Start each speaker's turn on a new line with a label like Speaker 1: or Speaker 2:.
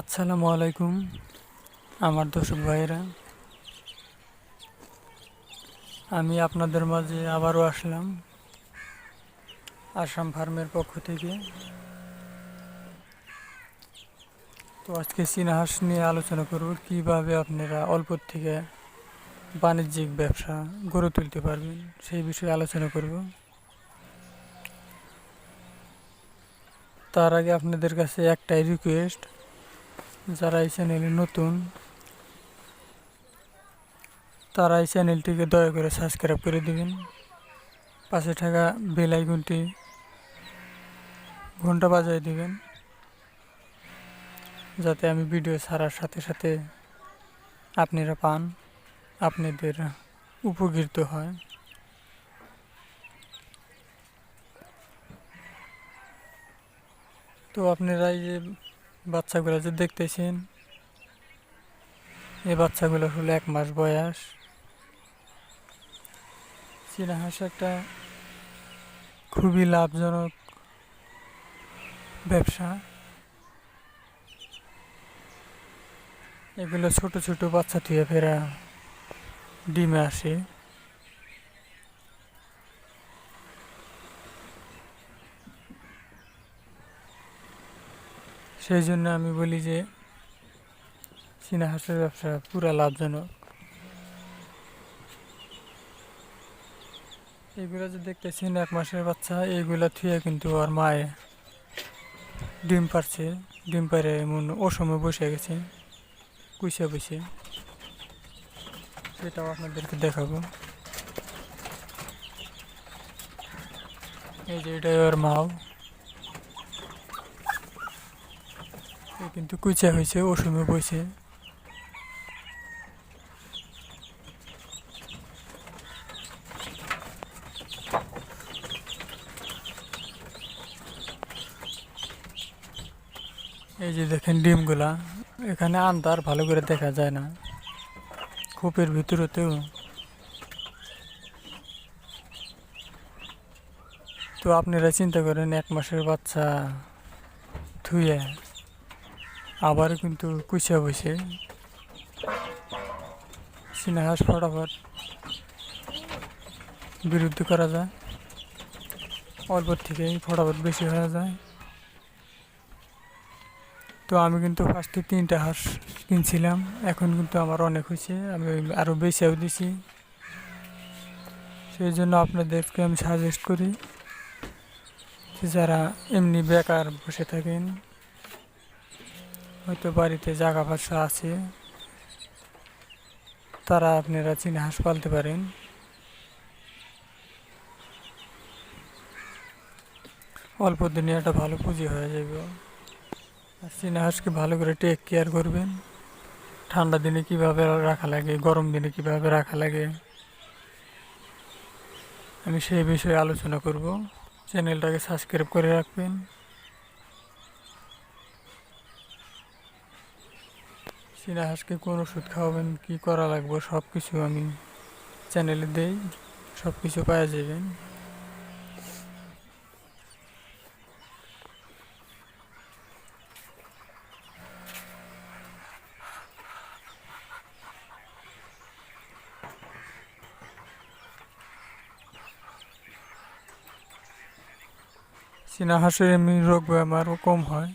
Speaker 1: আসসালামু আলাইকুম, আমার দর্শক ভাইয়েরা। আমি আপনাদের মাঝে আবারও আসলাম আসাম ফার্মের পক্ষ থেকে। তো আজকে চীনা নিয়ে আলোচনা করব, কীভাবে আপনারা অল্প থেকে বাণিজ্যিক ব্যবসা গড়ে তুলতে পারবেন সেই বিষয়ে আলোচনা করব। তার আগে আপনাদের কাছে একটাই রিকোয়েস্ট যারা এই চ্যানেলে নতুন, তারা এই চ্যানেলটিকে দয়া করে সাবস্ক্রাইব করে দেবেন। পাশে থাকা বেল ঘণ্টা বাজায় দিবেন, যাতে আমি ভিডিও ছাড়ার সাথে সাথে আপনারা পান, আপনাদের উপকৃত হয়। তো আপনারা এই যে বাচ্চাগুলো যে দেখতেছেন, এই বাচ্চাগুলো হলো এক মাস বয়স। চীনা হাঁস একটা খুবই লাভজনক ব্যবসা। এগুলো ছোট ছোট বাচ্চা থেকে ফেরা ডিমে আসে। সেই জন্য আমি বলি যে চীনা হাঁসের ব্যবসা পুরা লাভজনক। এগুলো যে দেখতেছেন এক মাসের বাচ্চা, এইগুলা থুয়ে কিন্তু আর মায়ে ডিম পারছে ডিম পারে এমন অসময় বসে গেছে কুইসা বসে। সেটাও আপনাদেরকে দেখাবো। এই যে এটা ওর মাও। কিন্তু কুচা হয়েছে অসমে বসে এই যে দেখেন ডিমগুলা, এখানে আন্দার ভালো করে দেখা যায় না। খোপের ভিতরেতেও। তো আপনারা চিন্তা করেন, এক মাসের বাচ্চা ধুয়ে আবার কিন্তু কুচা বসে। চীনা হাঁস ফটাফট বিরুদ্ধ করা যায়। অল্প থেকেই ফটাফট বেশি হয়ে যায়। তো আমি কিন্তু ফার্স্টে তিনটা হাঁস কিনছিলাম। এখন কিন্তু আমার অনেক হয়েছে। আমি আরও বেশিও দিছি। সেই জন্য আপনাদেরকে আমি সাজেস্ট করি যারা এমনি বেকার বসে থাকেন হয়তো বাড়িতে জায়গা ভাষা আছে। তারা আপনারা চীনা হাঁস পালতে পারেন। অল্প দিনে একটা ভালো পুঁজি হয়ে যাবে আর চীনা হাঁসকে ভালো করে টেক কেয়ার করবেন। ঠান্ডা দিনে কীভাবে রাখা লাগে, গরম দিনে কীভাবে রাখা লাগে, আমি সেই বিষয়ে আলোচনা করব। চ্যানেলটাকে সাবস্ক্রাইব করে রাখবেন। চীনা হাঁসকে কোন ওষুধ খাওয়াবেন, কি করা লাগবে সব কিছু আমি চ্যানেলে দেই সব কিছু পাওয়া যাবেন চীনা হাঁসের এমনি রোগ বেমারও কম হয়।